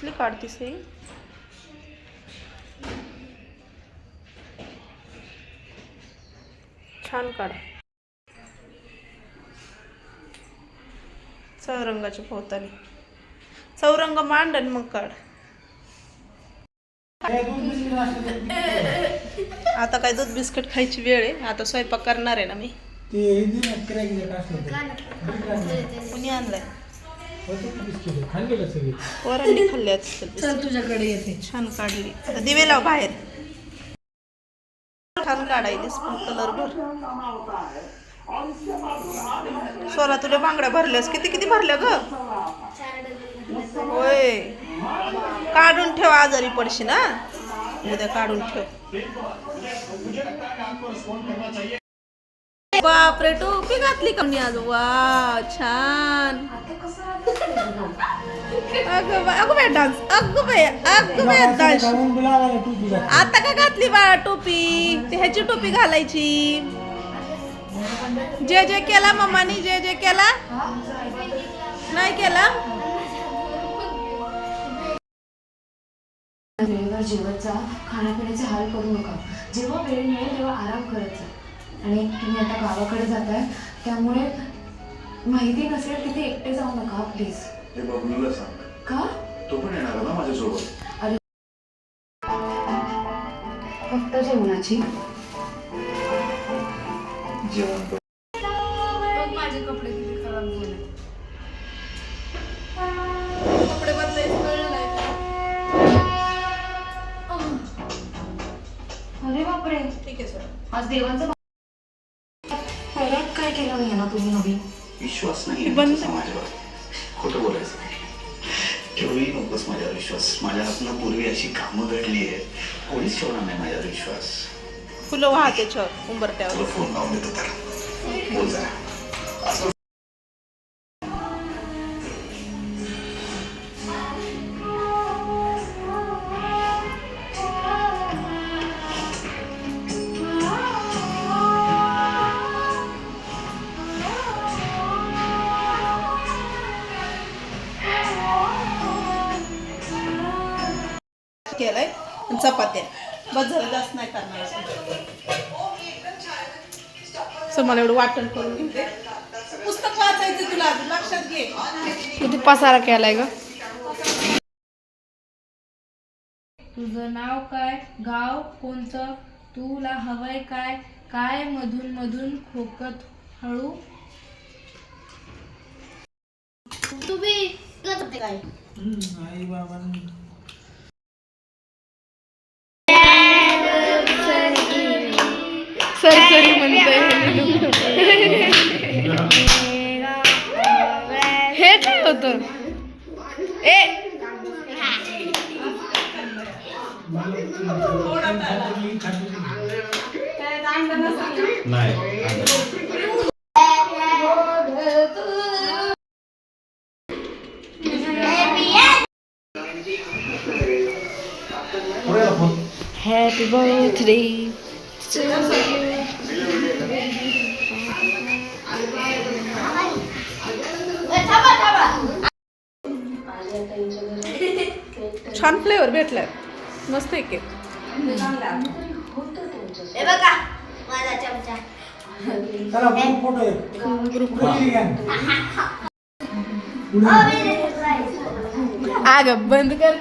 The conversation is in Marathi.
कसली काढतीस हे छान काढ. चौरंगाच्या पोहताने चौरंग मांड आणि मग काढ. आता काय दूध बिस्किट खायची वेळ आहे. आता स्वयंपाक करणार आहे ना मी. कुणी आणलाय? पोरांनी खाल्ले असतील तुझ्याकडे येते. छान काढली. आता दिवे लाव बाहेर. छान काढायलीस पण कलर भर. सोला तुला बांगड्या भरल्यास किती किती भरल्या ग? होय. काढून ठेव आजारी पडशी ना उद्या काढून ठेव. बापरे टोपी घातली का मी आज? वा छान. अगं बाय अगं बाय डान्स अगं बाय अगं बाय डान्स. आता का घातली बाळा टोपी? ते ह्याची टोपी घालायची. जे जे केला मम्मानी जे जे केला. नाही केला? वेळेवर जेवत जा खाण्यापिण्याचे हाल करू नका. जेव्हा वेळ मिळेल तेव्हा आराम करत जा आणि तुम्ही आता गावाकडे जाताय त्यामुळे माहिती नसेल तिथे एकटे जाऊ नका प्लीज ते बबलूला सांग. का? तो पण येणार आहे ना माझ्यासोबत. फक्त जेवणाची. जेवण कर. माझे कपडे किती खराब झाले. कपडे बदलायचं कळलं नाही. अरे बापरे. ठीक आहे सर. आज देवांचं परत काय केलं नाही ना तुम्ही नवीन? विश्वास नाही माझ्यावर खोटं बोलायचं नाही. ठेवूही नकोस माझ्यावर विश्वास. माझ्या हातनं पूर्वी अशी कामं घडली आहे कोणीच ठेवणार नाही माझ्यावर विश्वास. फुलं वाहत उंबरट्यावर. फोन लावून देतो तर बोल जरा. असं केलंय आणि चपात्या बस झालं जास्त नाही करणार. सर मला एवढं वाटण करून घेते पुस्तक वाचायचं तुला अजून लक्षात घे. किती पसारा केलाय ग? तुझं नाव काय? गाव कोणतं? तुला हवंय काय? काय मधून मधून खोकत हळू? हम्म, आई सरसरी म्हणतोय हे काय होत? ए. पुढे फोन हॅपी बर्थडे छान फ्लेवर भेटलाय. मस्त आहे केक चला ग्रुप फोटो आहे. ग्रुप घ्या आग बंद कर.